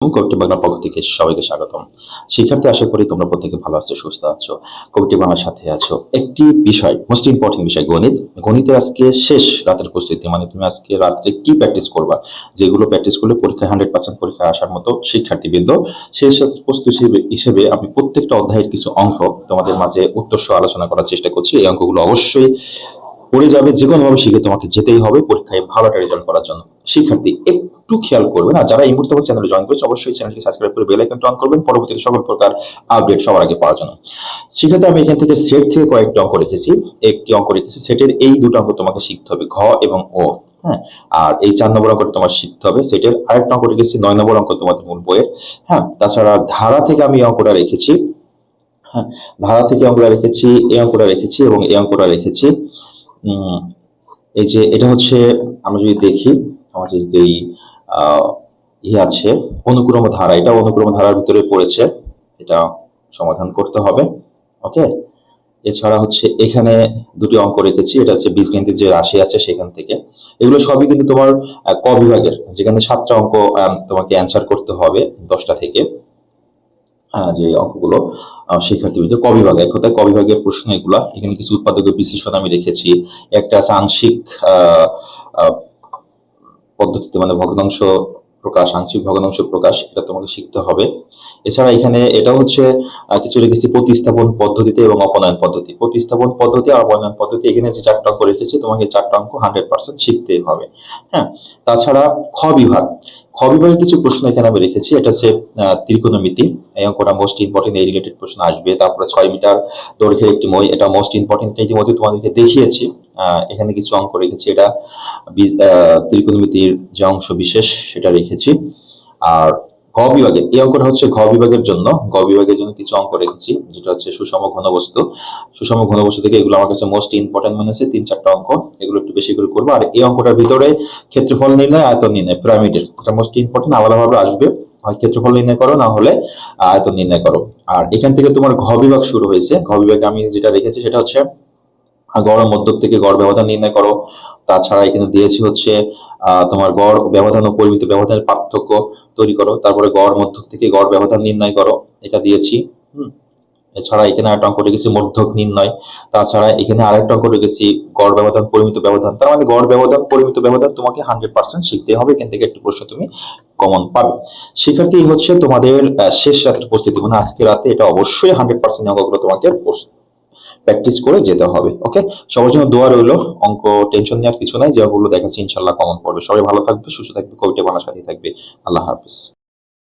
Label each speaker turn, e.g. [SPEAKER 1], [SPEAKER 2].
[SPEAKER 1] কবিটি বাংলার পক্ষ থেকে সবাইকে স্বাগতম। শিক্ষার্থী, আশা করি তোমরা প্রত্যেকে ভালো আছো, সুস্থ আছো। কবিটি বাংলার সাথে আছো। একটি বিষয় মোস্ট ইম্পর্টেন্ট বিষয়, গণিত। গণিতের আজকে শেষ রাতের প্রস্তুতি মানে তুমি আজকে রাত্রে কি প্র্যাকটিস করবা? যেগুলো প্র্যাকটিস করলে পরীক্ষায় হান্ড্রেড পার্সেন্ট পরীক্ষায় আসার মতো শিক্ষার্থীবৃন্দ শেষ রাতের প্রস্তুতি হিসেবে- আমি প্রত্যেকটা অধ্যায়ের কিছু অঙ্ক তোমাদের মাঝে উত্তর আলোচনা করার চেষ্টা করছি। এই অঙ্কগুলো অবশ্যই পড়ে যাবে যে কোনো ভাবে শিখে তোমাকে যেতেই হবে পরীক্ষায় ভালো একটা রেজাল্ট করার জন্য। শিক্ষার্থী একটু খেয়াল করবেন। আর যারা এই মুহূর্তে আমার চ্যানেলে জয়েন করেছে অবশ্যই চ্যানেলটি সাবস্ক্রাইব করে বেল আইকনটা অন করবেন। পরবর্তীতে সকল প্রকার আপডেট সবার আগে পাওয়ার জন্য। শিক্ষার্থী আমি এখান থেকে সেট থেকে কয়েকটি অঙ্ক রেখেছি। একটি অঙ্ক রেখেছি সেটের এই দুটো অঙ্ক তোমাকে শিখতে হবে, ঘ এবং ও। হ্যাঁ? আর এই চার নম্বর তোমার শিখতে হবে। সেটের আরেকটা অঙ্ক রেখেছি, নয় নম্বর অঙ্ক তোমাদের মূল বইয়ের। হ্যাঁ? তাছাড়া ধারা থেকে আমি অঙ্কটা রেখেছি। হ্যাঁ? ধারা থেকে অঙ্কটা রেখেছি, এই অঙ্কটা রেখেছি এবং এই অঙ্কটা রেখেছি। এই যে এটা হচ্ছে, আমরা যদি দেখি আমাদের যেই ইয়ে আছে, অনুক্রম ধারা। এটা অনুক্রম ধারার ভিতরে পড়েছে। এটা সমাধান করতে হবে। ওকে? এছাড়া হচ্ছে এখানে দুটি অঙ্ক রেখেছি। এটা হচ্ছে বীজগণিতের যে রাশি আছে সেখান থেকে। এগুলো সবই কিন্তু তোমার ক বিভাগের। যেখানে সাতটা অঙ্ক তোমাকে অ্যান্সার করতে হবে দশটা থেকে। যে অঙ্কগুলো শিক্ষার্থীদের ক বিভাগে। এক কথায় ক বিভাগের প্রশ্ন এগুলা। এখানে কিছু উৎপাদকের বিশ্লেষণ আমি রেখেছি। একটা আছে আংশিক পদ্ধতিতে মানে ভগ্নাংশ প্রকাশ, আংশিক ভগ্নাংশ প্রকাশ, এটা তোমাকে শিখতে হবে। এছাড়া এখানে এটা হচ্ছে কিছু রেখেছি প্রতিস্থাপন পদ্ধতিতে এবং অপনয়ন পদ্ধতি। প্রতিস্থাপন পদ্ধতি আর অপনয়ন পদ্ধতি, এখানে যে চারটা অঙ্ক রেখেছি, তোমাকে চারটা অঙ্ক হান্ড্রেড পার্সেন্ট শিখতেই হবে। হ্যাঁ? তাছাড়া খ বিভাগ। খ বিভাগের কিছু প্রশ্ন এখানে আমি রেখেছি। এটা হচ্ছে ত্রিকোণমিতি। এই অঙ্কটা মোস্ট ইম্পর্টেন্ট এই রিলেটেড প্রশ্ন আসবে। তারপরে ছয় মিটার দৈর্ঘ্যের একটি মই, এটা মোস্ট ইম্পর্টেন্ট ইতিমধ্যে তোমাদেরকে দেখিয়েছি। এখানে কিছু অঙ্ক রেখেছি। এটা ত্রিকোণমিতির যে অংশ বিশেষ, সেটা রেখেছি। আর গ বিভাগে এই অঙ্কটা হচ্ছে ঘ বিভাগের জন্য। গ বিভাগের জন্য কিছু অঙ্ক রেখেছি, যেটা হচ্ছে সুষম ঘনবস্তু। সুষম ঘনবস্তু থেকে এগুলো আমার কাছে মোস্ট ইম্পর্টেন্ট মনে হচ্ছে তিন চারটা অঙ্ক। এগুলো একটু বেশি করে করব। আর এই অঙ্কটার ভিতরে ক্ষেত্রফল নির্ণয়, আয়তন নির্ণয় পিরামিডের এটা মোস্ট ইম্পর্টেন্ট আলাদাভাবে আসবে। হয় ক্ষেত্রফল নির্ণয় করো, না হলে আয়তন নির্ণয় করো। আর এখান থেকে তোমার ঘ বিভাগ শুরু হয়েছে। ঘ বিভাগে আমি যেটা রেখেছি, সেটা হচ্ছে গড় মধ্যক থেকে গড় ব্যবধান নির্ণয় করো। তাছাড়া এখানে দিয়েছি হচ্ছে তোমার গড় ব্যবধান ও পরিমিত ব্যবধানের পার্থক্য তৈরি করো। তারপরে গড় মধ্যক থেকে গড় ব্যবধান নির্ণয় করো। এটা দিয়েছি এছাড়া এখানে আরেকটা অঙ্ক রেখেছি, মধ্যক নির্ণয়। তাছাড়া এখানে আরেকটা অঙ্ক রেখেছি, গড় ব্যবধান, পরিমিত ব্যবধান। তার মানে গড় ব্যবধান, পরিমিত ব্যবধান তোমাকে হান্ড্রেড পার্সেন্ট শিখতে হবে। এখান থেকে একটি প্রশ্ন তুমি কমন পাবে। শিক্ষার্থী হচ্ছে তোমাদের শেষ রাতের প্রস্তুতি মানে আজকে রাতে এটা অবশ্যই হান্ড্রেড পার্সেন্ট অঙ্কগুলো তোমাকে প্র্যাকটিস করে যেতে হবে ওকে সবার জন্য দোয়া রইল, অঙ্ক টেনশন নেওয়ার কিছু নাই যেগুলো দেখাচ্ছি ইনশাল্লাহ কমন পড়বে। সবাই ভালো থাকবে, সুস্থ থাকবে, কবিতা বানা সাথে থাকবে। আল্লাহ হাফিজ।